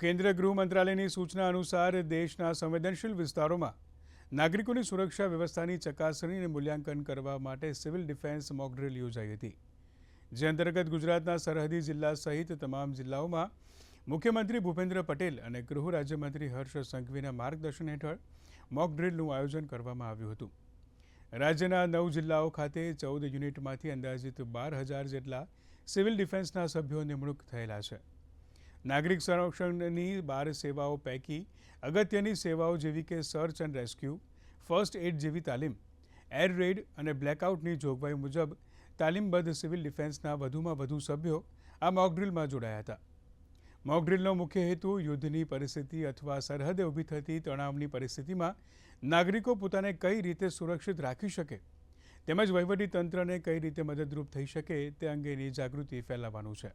કેન્દ્રીય ગૃહ મંત્રાલયની સૂચના અનુસાર દેશના સંવેદનશીલ વિસ્તારોમાં નાગરિકોની સુરક્ષા વ્યવસ્થાની ચકાસણી અને મૂલ્યાંકન કરવા માટે સિવિલ ડિફેન્સ મોકડ્રીલ યોજાઈ હતી, જે અંતર્ગત ગુજરાતના સરહદી જિલ્લા સહિત તમામ જિલ્લાઓમાં મુખ્યમંત્રી ભૂપેન્દ્ર પટેલ અને ગૃહ રાજ્યમંત્રી હર્ષ સંઘવીના માર્ગદર્શન હેઠળ મોકડ્રીલનું આયોજન કરવામાં આવ્યું હતું. રાજ્યના નવ જિલ્લાઓ ખાતે ચૌદ યુનિટમાંથી અંદાજિત બાર હજાર જેટલા સિવિલ ડિફેન્સના સભ્યો નિમણૂક થયેલા છે. નાગરિક સંરક્ષણની બાર સેવાઓ પૈકી અગત્યની સેવાઓ જેવી કે search and rescue, first aid જેવી તાલીમ, એર રેડ અને બ્લેકઆઉટની જોગવાઈ મુજબ તાલીમબદ્ધ સિવિલ ડિફેન્સના વધુમાં વધુ સભ્યો આ મોકડ્રીલમાં જોડાયા હતા. મોકડ્રીલનો મુખ્ય હેતુ યુદ્ધની પરિસ્થિતિ અથવા સરહદે ઊભી થતી તણાવની પરિસ્થિતિમાં નાગરિકો પોતાને કઈ રીતે સુરક્ષિત રાખી શકે, તેમજ વહીવટી તંત્રને કઈ રીતે મદદરૂપ થઈ શકે તે અંગેની જાગૃતિ ફેલાવવાનું છે.